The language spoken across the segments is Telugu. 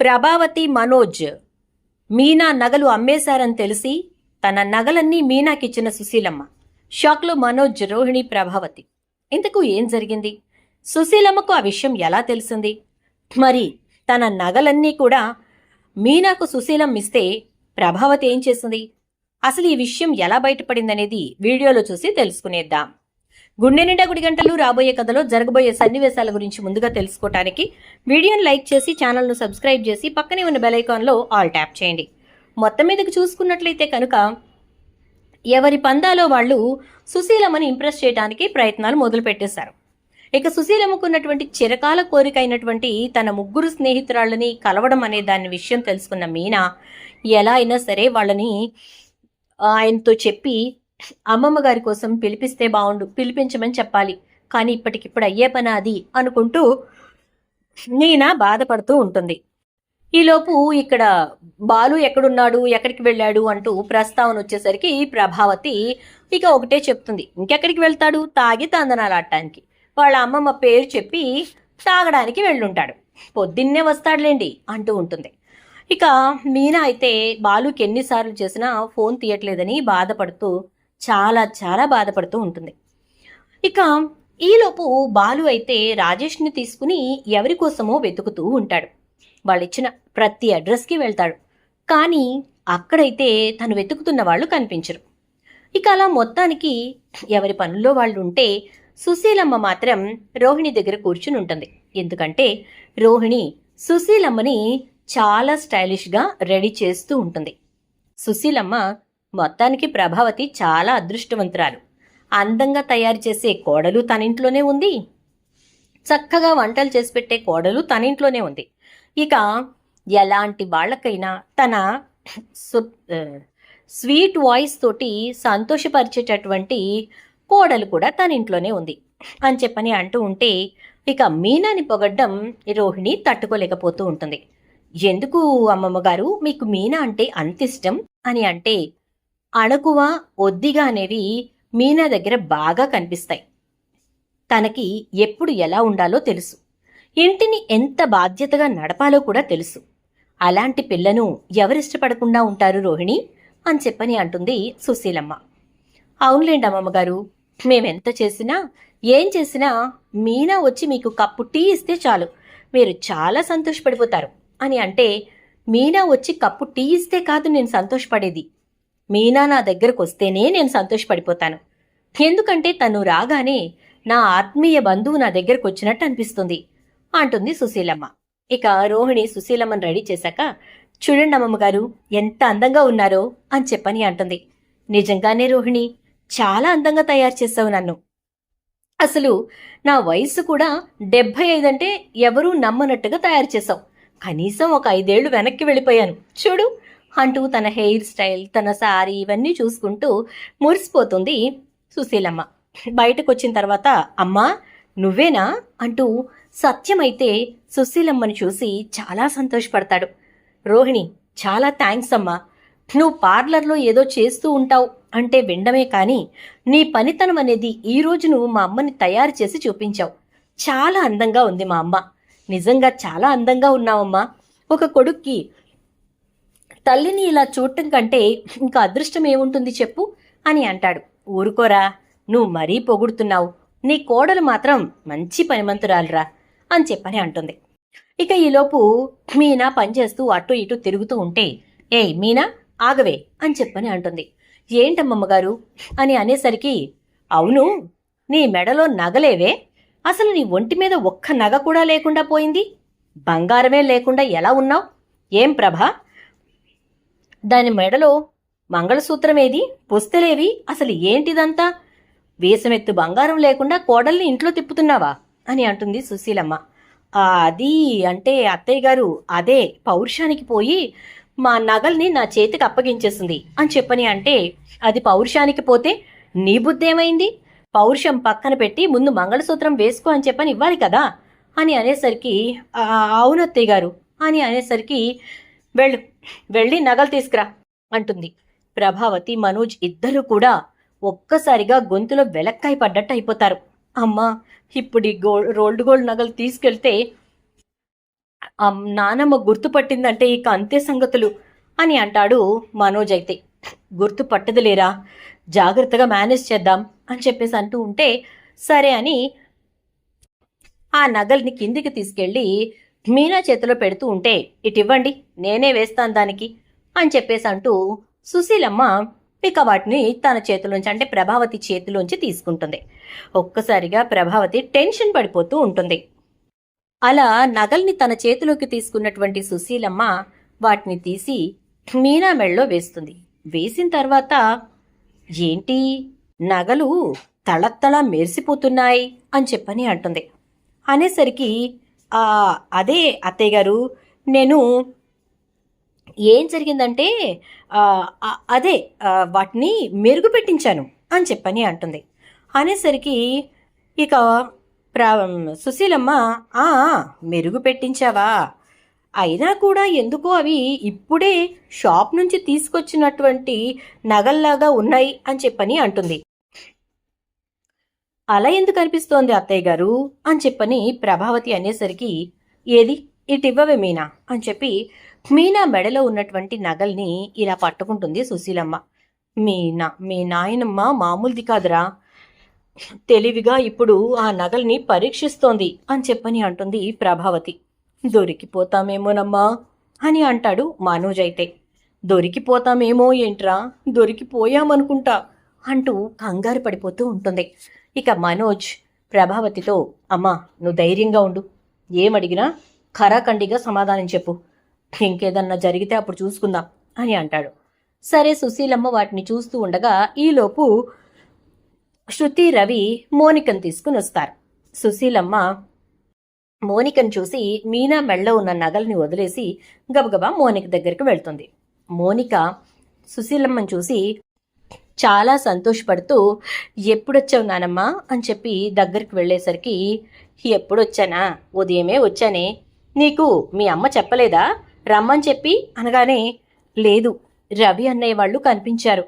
ప్రభావతి మనోజ్ మీనా నగలు అమ్మేశారని తెలిసి తన నగలన్నీ మీనాకిచ్చిన సుశీలమ్మ. షాక్లో మనోజ్ రోహిణి ప్రభావతి. ఇంతకు ఏం జరిగింది? సుశీలమ్మకు ఆ విషయం ఎలా తెలిసింది? మరి తన నగలన్నీ కూడా మీనాకు సుశీలం ఇస్తే ప్రభావతి ఏం చేసింది? అసలు ఈ విషయం ఎలా బయటపడిందనేది వీడియోలో చూసి తెలుసుకునేద్దాం. గుండె నిండా గుడి గంటలు రాబోయే కథలో జరగబోయే సన్నివేశాల గురించి ముందుగా తెలుసుకోవటానికి వీడియోను లైక్ చేసి ఛానల్ను సబ్స్క్రైబ్ చేసి పక్కనే ఉన్న బెలైకాన్లో ఆల్ ట్యాప్ చేయండి. మొత్తం మీదకి చూసుకున్నట్లయితే కనుక ఎవరి పందాలో వాళ్ళు సుశీలమ్మని ఇంప్రెస్ చేయడానికి ప్రయత్నాలు మొదలుపెట్టేశారు. ఇక సుశీలమ్మకున్నటువంటి చిరకాల కోరిక అయినటువంటి తన ముగ్గురు స్నేహితురాళ్ళని కలవడం అనే దాని విషయం తెలుసుకున్న మీనా ఎలా అయినా సరే వాళ్ళని ఆయనతో చెప్పి అమ్మమ్మ గారి కోసం పిలిపిస్తే బాగుండు పిలిపించమని చెప్పాలి. కానీ ఇప్పటికిప్పుడు అయ్యే పని అది అనుకుంటూ నీనా బాధపడుతూ ఉంటుంది. ఈలోపు ఇక్కడ బాలు ఎక్కడున్నాడు ఎక్కడికి వెళ్ళాడు అంటూ ప్రస్తావన వచ్చేసరికి ప్రభావతి ఇక ఒకటే చెప్తుంది. ఇంకెక్కడికి వెళ్తాడు? తాగి తందనాలాడటానికి వాళ్ళ అమ్మమ్మ పేరు చెప్పి తాగడానికి వెళ్ళుంటాడు. పొద్దున్నే వస్తాడులేండి అంటూ ఉంటుంది. ఇక మీనా అయితే బాలుకి ఎన్నిసార్లు చేసినా ఫోన్ తీయట్లేదని బాధపడుతూ చాలా చాలా బాధపడుతూ ఉంటుంది. ఇక ఈలోపు బాలు అయితే రాజేష్ని తీసుకుని ఎవరి కోసమో వెతుకుతూ ఉంటాడు. వాళ్ళు ఇచ్చిన ప్రతి అడ్రస్కి వెళ్తాడు. కానీ అక్కడైతే తను వెతుకుతున్న వాళ్ళు కనిపించరు. ఇక అలా మొత్తానికి ఎవరి పనుల్లో వాళ్ళు ఉంటే సుశీలమ్మ మాత్రం రోహిణి దగ్గర కూర్చుని ఉంటుంది. ఎందుకంటే రోహిణి సుశీలమ్మని చాలా స్టైలిష్గా రెడీ చేస్తూ ఉంటుంది. సుశీలమ్మ మొత్తానికి ప్రభావతి చాలా అదృష్టవంతురాలు. అందంగా తయారు చేసే కోడలు తన ఇంట్లోనే ఉంది. చక్కగా వంటలు చేసి పెట్టే కోడలు తన ఇంట్లోనే ఉంది. ఇక ఎలాంటి వాళ్ళకైనా తన స్వీట్ వాయిస్ తోటి సంతోషపరిచేటటువంటి కోడలు కూడా తన ఇంట్లోనే ఉంది అని చెప్పని అంటూ ఉంటే ఇక మీనాని పొగడ్డం రోహిణి తట్టుకోలేకపోతూ ఉంటుంది. ఎందుకు అమ్మమ్మ గారు మీకు మీనా అంటే అంత ఇష్టం అని అంటే అణకువ ఒద్దిగా అనేవి మీనా దగ్గర బాగా కనిపిస్తాయి. తనకి ఎప్పుడు ఎలా ఉండాలో తెలుసు. ఇంటిని ఎంత బాధ్యతగా నడపాలో కూడా తెలుసు. అలాంటి పిల్లను ఎవరిష్టపడకుండా ఉంటారు రోహిణి? అని చెప్పని అంటుంది సుశీలమ్మ. అవునులేండి అమ్మమ్మగారు మేమెంత చేసినా ఏం చేసినా మీనా వచ్చి మీకు కప్పు టీ ఇస్తే చాలు. మీరు చాలా సంతోషపడిపోతారు. అని అంటే మీనా వచ్చి కప్పు టీ ఇస్తే కాదు నేను సంతోషపడేది. మీనా నా దగ్గరకు వస్తేనే నేను సంతోషపడిపోతాను. ఎందుకంటే తను రాగానే నా ఆత్మీయ బంధువు నా దగ్గరకు వచ్చినట్టు అనిపిస్తుంది అంటుంది సుశీలమ్మ. ఇక రోహిణి సుశీలమ్మని రెడీ చేశాక చూడండి అమ్మమ్మగారు ఎంత అందంగా ఉన్నారో అని చెప్పని అంటుంది. నిజంగానే రోహిణి చాలా అందంగా తయారు చేసావు నన్ను. అసలు నా వయసు కూడా డెబ్భై ఐదంటే ఎవరూ నమ్మనట్టుగా తయారు చేసావు కనీసం ఒక ఐదేళ్ళు వెనక్కి వెళ్ళిపోయాను. చూడు అంటూ తన హెయిర్ స్టైల్ తన సారీ ఇవన్నీ చూసుకుంటూ మురిసిపోతుంది సుశీలమ్మ. బయటకు వచ్చిన తర్వాత అమ్మా నువ్వేనా? అంటూ సత్యమైతే సుశీలమ్మని చూసి చాలా సంతోషపడతాడు. రోహిణి చాలా థ్యాంక్స్ అమ్మా. నువ్వు పార్లర్లో ఏదో చేస్తూ ఉంటావు అంటే వినడమే కానీ నీ పనితనం అనేది ఈ నువ్వు మా అమ్మని తయారు చేసి చూపించావు. చాలా అందంగా ఉంది మా అమ్మ. నిజంగా చాలా అందంగా ఉన్నావమ్మా. ఒక కొడుక్కి తల్లిని ఇలా చూడటం కంటే ఇంకా అదృష్టం ఏముంటుంది చెప్పు అని అంటాడు. ఊరుకోరా నువ్వు మరీ పొగుడుతున్నావు. నీ కోడలు మాత్రం మంచి పనిమంతురాలురా అని చెప్పని అంటుంది. ఇక ఈలోపు మీనా పనిచేస్తూ అటు ఇటు తిరుగుతూ ఉంటే ఏయ్ మీనా ఆగవే అని చెప్పని అంటుంది. ఏంటమ్మమ్మగారు? అని అనేసరికి అవును నీ మెడలో నగలేవే? అసలు నీ ఒంటి మీద ఒక్క నగ కూడా లేకుండా పోయింది? బంగారమే లేకుండా ఎలా ఉన్నావు? ఏం ప్రభా? దాని మెడలో మంగళసూత్రమేది? పుస్తలేవి? అసలు ఏంటిదంతా? వేసమెత్తు బంగారం లేకుండా కోడల్ని ఇంట్లో తిప్పుతున్నావా? అని అంటుంది సుశీలమ్మ. అది అంటే అత్తయ్య గారు అదే పౌరుషానికి పోయి మా నగల్ని నా చేతికి అప్పగించేసింది అని చెప్పని అంటే అది పౌరుషానికి పోతే నీ బుద్ధి ఏమైంది పౌరుషం పక్కన పెట్టి ముందు మంగళసూత్రం వేసుకో అని చెప్పని ఇవ్వాలి కదా? అని అనేసరికి అవునత్తయ్య గారు అని అనేసరికి వెళ్ళు వెళ్ళి నగలు తీసుకురా అంటుంది. ప్రభావతి మనోజ్ ఇద్దరూ కూడా ఒక్కసారిగా గొంతులో వెలక్కాయ పడ్డట్టు అయిపోతారు. అమ్మా ఇప్పుడు ఈ గోల్డ్ రోల్డ్ గోల్డ్ నగలు తీసుకెళ్తే నానమ్మ గుర్తుపట్టిందంటే ఇక అంతే సంగతులు అని అంటాడు మనోజ్ అయితే. గుర్తుపట్టదులేరా జాగ్రత్తగా మేనేజ్ చేద్దాం అని చెప్పేసి అంటూ ఉంటే సరే అని ఆ నగల్ని కిందికి తీసుకెళ్ళి మీనా చేతిలో పెడుతూ ఉంటే ఇటివ్వండి నేనే వేస్తాను దానికి అని చెప్పేసి అంటూ సుశీలమ్మ ఇక వాటిని తన చేతిలోంచి అంటే ప్రభావతి చేతిలోంచి తీసుకుంటుంది. ఒక్కసారిగా ప్రభావతి టెన్షన్ పడిపోతూ ఉంటుంది. అలా నగల్ని తన చేతిలోకి తీసుకున్నటువంటి సుశీలమ్మ వాటిని తీసి మీనా మెళ్ళలో వేస్తుంది. వేసిన తర్వాత ఏంటి నగలు తళత్తళ మెరిసిపోతున్నాయి అని చెప్పని అంటుంది. అనేసరికి అదే అత్తయ్య గారు నేను ఏం జరిగిందంటే అదే వాటిని మెరుగు పెట్టించాను అని చెప్పని అంటుంది. అనేసరికి ఇక ప్రా సుశీలమ్మ "ఆ, మెరుగు పెట్టించావా? అయినా కూడా ఎందుకో అవి ఇప్పుడే షాప్ నుంచి తీసుకొచ్చినటువంటి నగల్లాగా ఉన్నాయి అని చెప్పని అంటుంది. అలా ఎందుకు అనిపిస్తోంది అత్తయ్య గారు? అని చెప్పని ప్రభావతి అనేసరికి ఏది? ఇటివ్వవే మీనా? అని చెప్పి మీనా మెడలో ఉన్నటువంటి నగల్ని ఇలా పట్టుకుంటుంది సుశీలమ్మ. మీనా మీ నాయనమ్మ మామూలుది కాదురా. తెలివిగా ఇప్పుడు ఆ నగల్ని పరీక్షిస్తోంది అని చెప్పని అంటుంది ప్రభావతి. దొరికిపోతామేమోనమ్మా? అని అంటాడు మనోజ్ అయితే. దొరికిపోతామేమో ఏంట్రా? దొరికిపోయామనుకుంటా అంటూ కంగారు పడిపోతూ ఉంటుంది. ఇక మనోజ్ ప్రభావతితో అమ్మా నువ్వు ధైర్యంగా ఉండు. ఏమడిగినా ఖరాఖండిగా సమాధానం చెప్పు. ఇంకేదన్నా జరిగితే అప్పుడు చూసుకుందాం అని అంటాడు. సరే సుశీలమ్మ వాటిని చూస్తూ ఉండగా ఈలోపు శృతి రవి మోనికను తీసుకుని వస్తారు. సుశీలమ్మ మోనికను చూసి మీనా మెళ్ళ ఉన్న నగల్ని వదిలేసి గబగబా మోనిక దగ్గరికి వెళ్తుంది. మోనిక సుశీలమ్మని చూసి చాలా సంతోషపడుతూ ఎప్పుడొచ్చావు నానమ్మా? అని చెప్పి దగ్గరికి వెళ్ళేసరికి ఎప్పుడొచ్చానా? ఉదయమే వచ్చానే. నీకు మీ అమ్మ చెప్పలేదా? రమ్మని చెప్పి? అనగానే లేదు రవి అన్నయ్య వాళ్ళు కనిపించారు.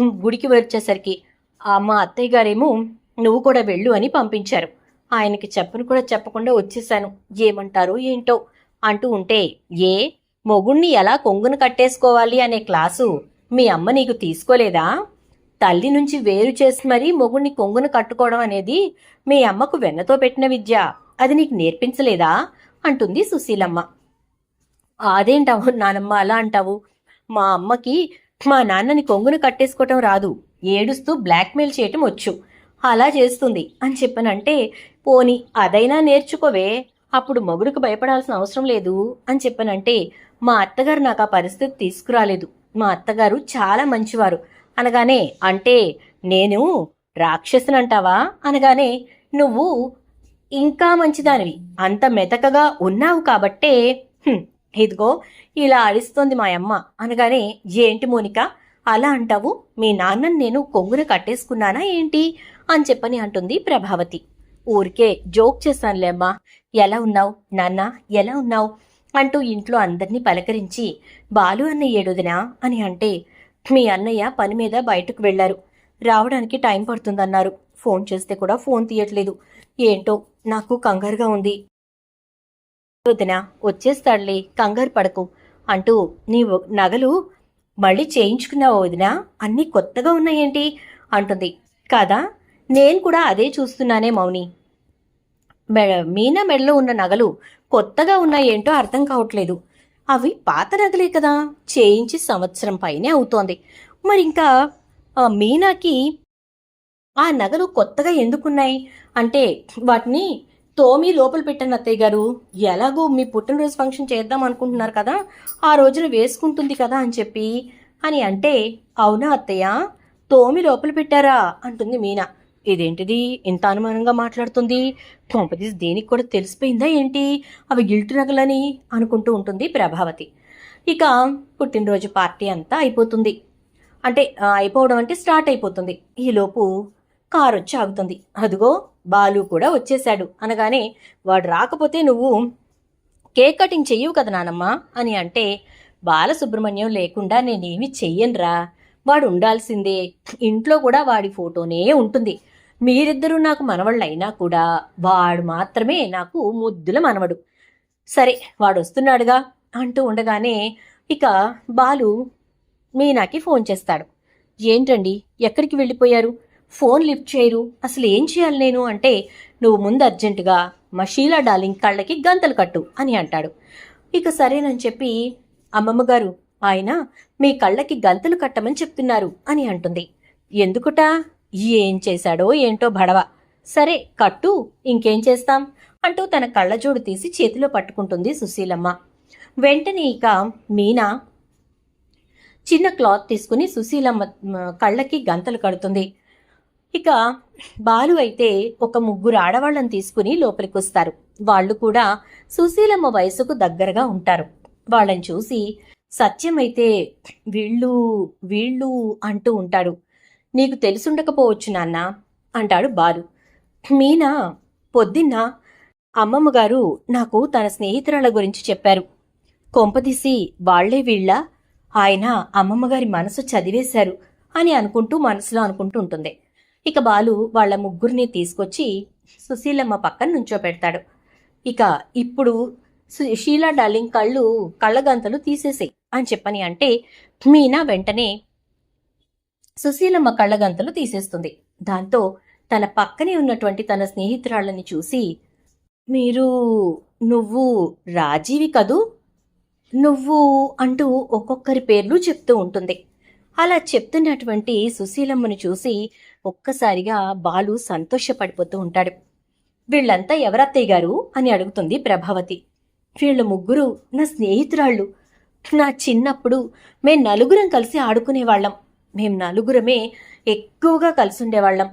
గుడికి వచ్చేసరికి ఆ మా అత్తయ్య గారేమో నువ్వు కూడా వెళ్ళు అని పంపించారు. ఆయనకి చెప్పను కూడా చెప్పకుండా వచ్చేసాను. ఏమంటారో ఏంటో? అంటూ ఉంటే ఏ మొగుణ్ణి ఎలా కొంగును కట్టేసుకోవాలి అనే క్లాసు మీ అమ్మ నీకు తీసుకోలేదా? తల్లి నుంచి వేరు చేసి మరీ మొగుణ్ణి కొంగును కట్టుకోవడం అనేది మీ అమ్మకు వెన్నతో పెట్టిన విద్య. అది నీకు నేర్పించలేదా? అంటుంది సుశీలమ్మ. అదేంటావు నానమ్మ అలా అంటావు? మా అమ్మకి మా నాన్నని కొంగును కట్టేసుకోవటం రాదు. ఏడుస్తూ బ్లాక్మెయిల్ చేయటం వచ్చు. అలా చేస్తుంది. అని చెప్పనంటే పోని అదైనా నేర్చుకోవే. అప్పుడు మొగుడుకు భయపడాల్సిన అవసరం లేదు. అని చెప్పనంటే మా అత్తగారు నాకు ఆ పరిస్థితి తీసుకురాలేదు. మా అత్తగారు చాలా మంచివారు. అనగానే అంటే నేను రాక్షసునంటావా? అనగానే నువ్వు ఇంకా మంచిదానివి. అంత మెతకగా ఉన్నావు కాబట్టే ఇదిగో ఇలా అడిస్తోంది మా అమ్మ. అనగానే ఏంటి మోనిక అలా అంటావు? మీ నాన్నని నేను కొంగున కట్టేసుకున్నానా ఏంటి? అని చెప్పని అంటుంది ప్రభావతి. ఊరికే జోక్ చేశానులే అమ్మా. ఎలా ఉన్నావు? నాన్న ఎలా ఉన్నావు? అంటూ ఇంట్లో అందరినీ పలకరించి బాలు అన్న ఏడుదినా? అని అంటే మీ అన్నయ్య పని మీద బయటకు వెళ్ళారు రావడానికి టైం పడుతుందన్నారు. ఫోన్ చేస్తే కూడా ఫోన్ తీయట్లేదు. ఏంటో నాకు కంగారుగా ఉంది. వదినా వచ్చేస్తాడులే కంగారు పడకు. అంటూ నీ నగలు మళ్ళీ చేయించుకున్నావు వదిన? అన్నీ కొత్తగా ఉన్నాయేంటి? అంటుంది. కాదా? నేను కూడా అదే చూస్తున్నానే మౌని. మీనా మెడలో ఉన్న నగలు కొత్తగా ఉన్నాయేంటో అర్థం కావట్లేదు. అవి పాత నగలే కదా. చేయించి సంవత్సరం పైనే అవుతోంది. మరి ఇంకా ఆ మీనాకి ఆ నగలు కొత్తగా ఎందుకున్నాయి? అంటే వాటిని తోమి లోపల పెట్టాను అత్తయ్య గారు. ఎలాగో మీ పుట్టినరోజు ఫంక్షన్ చేద్దాం అనుకుంటున్నారు కదా. ఆ రోజున వేసుకుంటుంది కదా అని చెప్పి. అని అంటే అవునా అత్తయ్య? తోమి లోపల పెట్టారా? అంటుంది మీనా. ఇదేంటిది? ఇంత అనుమానంగా మాట్లాడుతుంది. కొంపదీస్ దేనికి కూడా తెలిసిపోయిందా ఏంటి? అవి గిల్ట్ నగలని అనుకుంటూ ఉంటుంది ప్రభావతి. ఇక పుట్టినరోజు పార్టీ అంతా అయిపోతుంది. అంటే అయిపోవడం అంటే స్టార్ట్ అయిపోతుంది. ఈలోపు కారు వచ్చి ఆగుతుంది. అదిగో బాలు కూడా వచ్చేశాడు. అనగానే వాడు రాకపోతే నువ్వు కేక్ కటింగ్ చెయ్యవు కదా నానమ్మ? అని అంటే బాలసుబ్రహ్మణ్యం లేకుండా నేనేమి చెయ్యనురా. వాడు ఉండాల్సిందే. ఇంట్లో కూడా వాడి ఫోటోనే ఉంటుంది. మీరిద్దరూ నాకు మనవళ్ళు అయినా కూడా వాడు మాత్రమే నాకు ముద్దుల మనవడు. సరే వాడు వస్తున్నాడుగా అంటూ ఉండగానే ఇక బాలు మీనాకి ఫోన్ చేస్తాడు. ఏంటండి ఎక్కడికి వెళ్ళిపోయారు? ఫోన్ లిఫ్ట్ చేయరు. అసలు ఏం చేయాలి నేను అంటే నువ్వు ముందు అర్జెంటుగా మా షీలా డార్లింగ్ కళ్ళకి గంతలు కట్టు అని అంటాడు. ఇక సరేనని చెప్పి అమ్మమ్మ గారు ఆయన మీ కళ్ళకి గంతలు కట్టమని చెప్తున్నారు అని అంటుంది. ఎందుకుట? ఏం చేశాడో ఏంటో భడవ. సరే కట్టు ఇంకేం చేస్తాం? అంటూ తన కళ్ళజోడు తీసి చేతిలో పట్టుకుంటుంది సుశీలమ్మ. వెంటనే ఇక మీనా చిన్న క్లాత్ తీసుకుని సుశీలమ్మ కళ్ళకి గంతలు కడుతుంది. ఇక బాలు అయితే ఒక ముగ్గురు ఆడవాళ్ళని తీసుకుని లోపలికి వస్తారు వాళ్ళు కూడా సుశీలమ్మ వయసుకు దగ్గరగా ఉంటారు. వాళ్ళని చూసి సత్యమైతే వీళ్ళు వీళ్ళు అంటూ ఉంటాడు. నీకు తెలుసుండకపోవచ్చు నాన్న అంటాడు బాలు. మీనా పొద్దున్న అమ్మమ్మగారు నాకు తన స్నేహితురాల గురించి చెప్పారు. కొంపదీసి వాళ్ళే వీళ్ళ ఆయన అమ్మమ్మగారి మనసు చదివేశారు అని అనుకుంటూ మనసులో అనుకుంటూ ఉంటుంది. ఇక బాలు వాళ్ళ ముగ్గురిని తీసుకొచ్చి సుశీలమ్మ పక్కన నుంచోపెడతాడు. ఇక ఇప్పుడు షీలా డార్లింగ్ కళ్ళు కళ్ళగంతలు తీసేసాయి అని చెప్పని అంటే మీనా వెంటనే సుశీలమ్మ కళ్ళగంతలు తీసేస్తుంది. దాంతో తన పక్కనే ఉన్నటువంటి తన స్నేహితురాళ్ళని చూసి మీరు నువ్వు రాజీవి కదూ? నువ్వు అంటూ ఒక్కొక్కరి పేర్లు చెప్తూ ఉంటుంది. అలా చెప్తున్నటువంటి సుశీలమ్మను చూసి ఒక్కసారిగా బాలు సంతోషపడిపోతూ ఉంటాడు. వీళ్ళంతా ఎవరత్తయ్య గారు? అని అడుగుతుంది ప్రభావతి. వీళ్ళ ముగ్గురు నా స్నేహితురాళ్ళు. నా చిన్నప్పుడు మేం నలుగురం కలిసి ఆడుకునేవాళ్ళం. మేం నలుగురమే ఎక్కువగా కలిసి ఉండేవాళ్ళం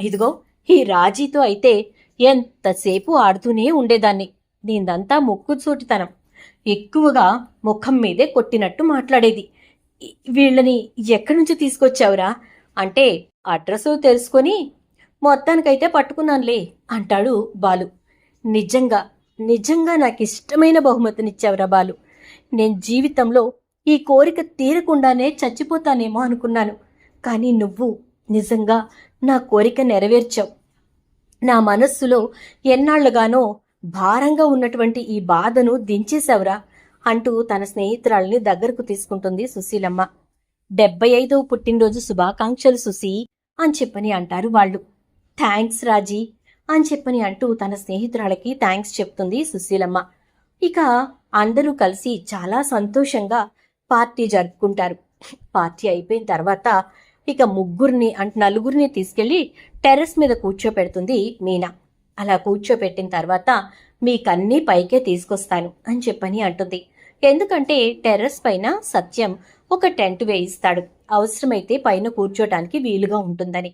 ఇదిగో ఈ రాజీతో అయితే ఎంతసేపు ఆడుతూనే ఉండేదాన్ని. దీందంతా ముక్కుసూటితనం ఎక్కువగా ముఖం మీదే కొట్టినట్టు మాట్లాడేది. వీళ్ళని ఎక్కడి నుంచి తీసుకొచ్చావురా? అంటే అడ్రస్ తెలుసుకొని మొత్తానికైతే పట్టుకున్నానులే అంటాడు బాలు. నిజంగా నిజంగా నాకు ఇష్టమైన బహుమతినిచ్చావురా బాలు. నేను జీవితంలో ఈ కోరిక తీరకుండానే చచ్చిపోతానేమో అనుకున్నాను. కానీ నువ్వు నిజంగా నా కోరిక నెరవేర్చావు. నా మనస్సులో ఎన్నాళ్ళుగానో భారంగా ఉన్నటువంటి ఈ బాధను దించేశావురా అంటూ తన స్నేహితురాల్ని దగ్గరకు తీసుకుంటుంది సుశీలమ్మ. డెబ్బై ఐదవ పుట్టినరోజు శుభాకాంక్షలు సుశీ అని చెప్పని అంటారు వాళ్ళు. థ్యాంక్స్ రాజీ అని చెప్పని అంటూ తన స్నేహితురాలకి థ్యాంక్స్ చెప్తుంది సుశీలమ్మ. ఇక అందరూ కలిసి చాలా సంతోషంగా పార్టీ జరుపుకుంటారు. పార్టీ అయిపోయిన తర్వాత ఇక ముగ్గురిని అంటే నలుగురిని తీసుకెళ్ళి టెర్రస్ మీద కూర్చోపెడుతుంది మీనా. అలా కూర్చోపెట్టిన తర్వాత మీకన్నీ పైకే తీసుకొస్తాను అని చెప్పని అంటుంది. ఎందుకంటే టెర్రస్ పైన సత్యం ఒక టెంట్ వేయిస్తాడు. అవసరమైతే పైన కూర్చోటానికి వీలుగా ఉంటుందని.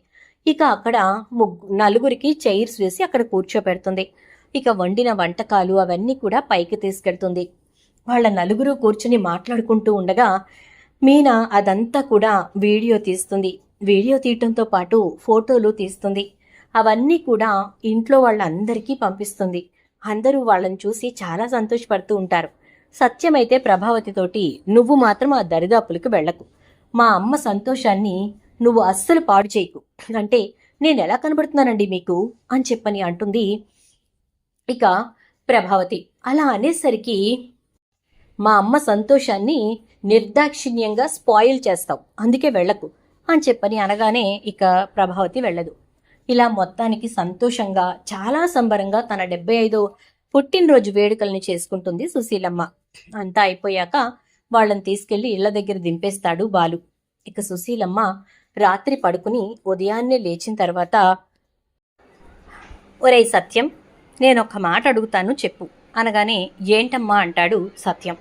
ఇక అక్కడ ముగ్గు నలుగురికి చైర్స్ వేసి అక్కడ కూర్చోపెడుతుంది. ఇక వండిన వంటకాలు అవన్నీ కూడా పైకి తీసుకెళ్తుంది వాళ్ళ నలుగురు కూర్చుని మాట్లాడుకుంటూ ఉండగా మీనా అదంతా కూడా వీడియో తీస్తుంది. వీడియో తీయటంతో పాటు ఫోటోలు తీస్తుంది. అవన్నీ కూడా ఇంట్లో వాళ్ళందరికీ పంపిస్తుంది. అందరూ వాళ్ళని చూసి చాలా సంతోషపడుతూ ఉంటారు. సత్యమైతే ప్రభావతితోటి నువ్వు మాత్రం ఆ దరిదాపులకు వెళ్ళకు. మా అమ్మ సంతోషాన్ని నువ్వు అస్సలు పాడు చేయకు. అంటే నేను ఎలా కనబడుతున్నానండి మీకు? అని చెప్పని అంటుంది ఇక ప్రభావతి. అలా అనేసరికి మా అమ్మ సంతోషాన్ని నిర్దాక్షిణ్యంగా స్పాయిల్ చేస్తావు. అందుకే వెళ్ళకు అని చెప్పని అనగానే ఇక ప్రభావతి వెళ్ళదు. ఇలా మొత్తానికి సంతోషంగా చాలా సంబరంగా తన డెబ్బై ఐదో పుట్టినరోజు వేడుకల్ని చేసుకుంటుంది సుశీలమ్మ. అంతా అయిపోయాక వాళ్ళని తీసుకెళ్ళి ఇళ్ళ దగ్గర దింపేస్తాడు బాలు. ఇక సుశీలమ్మ రాత్రి పడుకుని ఉదయాన్నే లేచిన తర్వాత ఒరే సత్యం నేను ఒక మాట అడుగుతాను చెప్పు. అనగానే ఏంటమ్మా? అంటాడు సత్యం.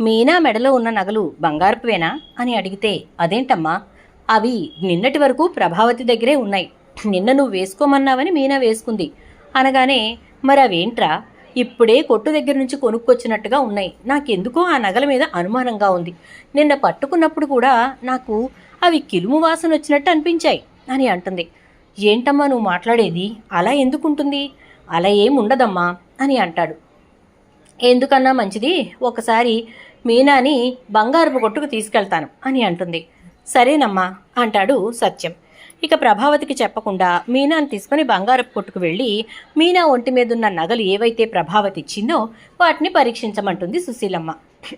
మీనా మెడలో ఉన్న నగలు బంగారపువేనా? అని అడిగితే అదేంటమ్మా? అవి నిన్నటి వరకు ప్రభావతి దగ్గరే ఉన్నాయి. నిన్న నువ్వు వేసుకోమన్నావని మీనా వేసుకుంది. అనగానే మరి అవేంట్రా? ఇప్పుడే కొట్టు దగ్గర నుంచి కొనుక్కొచ్చినట్టుగా ఉన్నాయి. నాకెందుకో ఆ నగల మీద అనుమానంగా ఉంది. నిన్న పట్టుకున్నప్పుడు కూడా నాకు అవి కిలుము వాసన వచ్చినట్టు అనిపించాయి అని అంటుంది. ఏంటమ్మా నువ్వు మాట్లాడేది? అలా ఎందుకుంటుంది? అలా ఏముండదమ్మా అని అంటాడు. ఎందుకన్నా మంచిది? ఒకసారి మీనాని బంగారపు కొట్టుకు తీసుకెళ్తాను అని అంటుంది. సరేనమ్మా అంటాడు సత్యం. ఇక ప్రభావతికి చెప్పకుండా మీనాని తీసుకుని బంగారపు కొట్టుకు వెళ్ళి మీనా ఒంటి మీద ఉన్న నగలు ఏవైతే ప్రభావతి ఇచ్చిందో వాటిని పరీక్షించమంటుంది సుశీలమ్మ.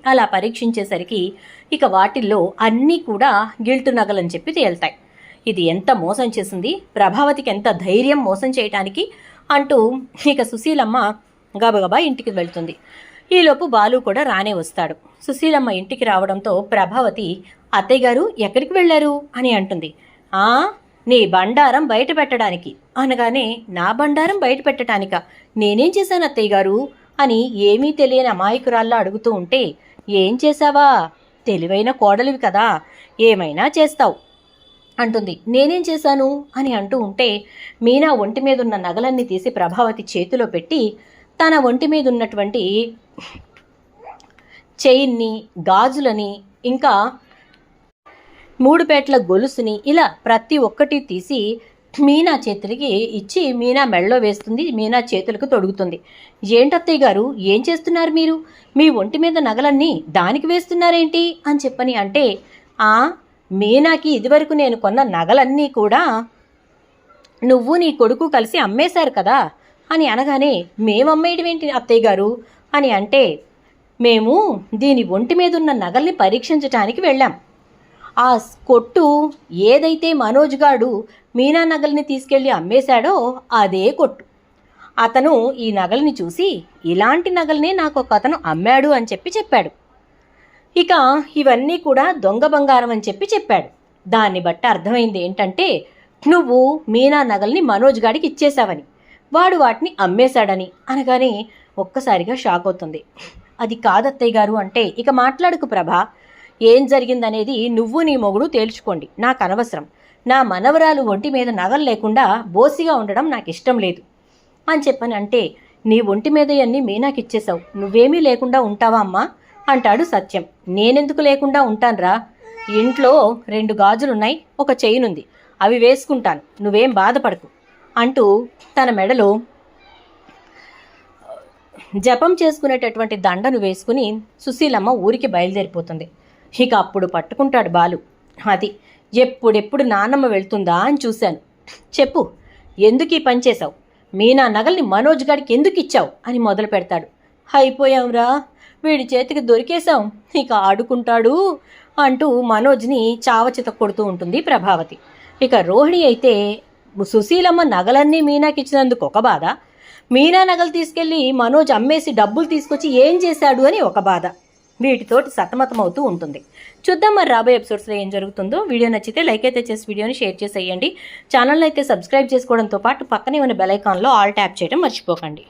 అలా పరీక్షించేసరికి ఇక వాటిల్లో అన్నీ కూడా గిల్టు నగలని చెప్పి తేల్తాయి. ఇది ఎంత మోసం చేసింది? ప్రభావతికి ఎంత ధైర్యం మోసం చేయటానికి? అంటూ ఇక సుశీలమ్మ గబగబా ఇంటికి వెళ్తుంది. ఈలోపు బాలు కూడా రానే వస్తాడు. సుశీలమ్మ ఇంటికి రావడంతో ప్రభావతి అత్తయ్య గారు ఎక్కడికి వెళ్ళారు? అని అంటుంది. ఆ నీ బండారం బయట పెట్టడానికి. అనగానే నా బండారం బయట పెట్టడానిక నేనేం చేశాను అత్తయ్య గారు? అని ఏమీ తెలియని అమాయకురాల్లో అడుగుతూ ఉంటే ఏం చేశావా? తెలివైన కోడలివి కదా ఏమైనా చేస్తావు. అంటుంది. నేనేం చేశాను? అని అంటూ ఉంటే మీనా ఒంటి మీదున్న నగలన్నీ తీసి ప్రభావతి చేతిలో పెట్టి తన ఒంటి మీద ఉన్నటువంటి చైన్ని గాజులని ఇంకా మూడు పేట్ల గొలుసుని ఇలా ప్రతి ఒక్కటి తీసి మీనా చేతులకి ఇచ్చి మీనా మెళ్ళలో వేస్తుంది మీనా చేతులకు తొడుగుతుంది. ఏంటత్తయ్య గారు ఏం చేస్తున్నారు మీరు? మీ ఒంటి మీద నగలన్నీ దానికి వేస్తున్నారేంటి? అని చెప్పని అంటే ఆ మీనాకి ఇదివరకు నేను కొన్న నగలన్నీ కూడా నువ్వు నీ కొడుకు కలిసి అమ్మేశారు కదా. అని అనగానే మేము అత్తయ్య గారు? అని అంటే మేము దీని ఒంటి మీద ఉన్న నగల్ని పరీక్షించటానికి వెళ్ళాం. ఆ కొట్టు ఏదైతే మనోజ్ గాడు మీనా నగల్ని తీసుకెళ్ళి అమ్మేశాడో అదే కొట్టు. అతను ఈ నగల్ని చూసి ఇలాంటి నగల్నే నాకు ఒక అతను అమ్మాడు అని చెప్పి చెప్పాడు. ఇక ఇవన్నీ కూడా దొంగ బంగారం అని చెప్పి చెప్పాడు. దాన్ని బట్టి అర్థమైంది ఏంటంటే నువ్వు మీనా నగల్ని మనోజ్ గాడికి ఇచ్చేశావని. వాడు వాటిని అమ్మేశాడని అనగానే ఒక్కసారిగా షాక్ అవుతుంది. అది కాదత్తయ్య గారు అంటే ఇక మాట్లాడుకు ప్రభా. ఏం జరిగిందనేది నువ్వు నీ మొగుడు తేల్చుకోండి. నాకు అనవసరం. నా మనవరాలు ఒంటి మీద నగలు లేకుండా బోసిగా ఉండడం నాకు ఇష్టం లేదు. అని చెప్పని అంటే నీ ఒంటి మీద అన్నీ మీనాకి ఇచ్చేశావు నువ్వేమీ లేకుండా ఉంటావా అమ్మా? అంటాడు సత్యం. నేనెందుకు లేకుండా ఉంటానురా? ఇంట్లో రెండు గాజులున్నాయి ఒక చైన్ ఉంది అవి వేసుకుంటాను. నువ్వేం బాధపడకు. అంటూ తన మెడలో జపం చేసుకునేటటువంటి దండను వేసుకుని సుశీలమ్మ ఊరికి బయలుదేరిపోతుంది. ఇక అప్పుడు పట్టుకుంటాడు బాలు. అది ఎప్పుడెప్పుడు నాన్నమ్మ వెళ్తుందా అని చూశాను. చెప్పు ఎందుకు ఈ పని చేశావు? మీనా నగల్ని మనోజ్ గారికి ఎందుకు ఇచ్చావు? అని మొదలు పెడతాడు. అయిపోయాంరా వీడి చేతికి దొరికేశాం ఇక ఆడుకుంటాడు అంటూ మనోజ్ని చావచిత కొడుతూ ఉంటుంది ప్రభావతి. ఇక రోహిణి అయితే సుశీలమ్మ నగలన్నీ మీనాకి ఇచ్చినందుకు ఒక బాధ. మీనా నగలు తీసుకెళ్ళి మనోజ్ అమ్మేసి డబ్బులు తీసుకొచ్చి ఏం చేశాడు అని ఒక బాధ. వీటితోటి సతమతమవుతూ ఉంటుంది. చూద్దాం మరి రాబోయే ఎపిసోడ్స్లో ఏం జరుగుతుందో. వీడియో నచ్చితే లైక్ అయితే చేసి వీడియోని షేర్ చేసేయండి. ఛానల్ అయితే సబ్స్క్రైబ్ చేసుకోవడంతో పాటు పక్కనే ఉన్న బెల్ ఐకాన్లో ఆల్ ట్యాప్ చేయడం మర్చిపోకండి.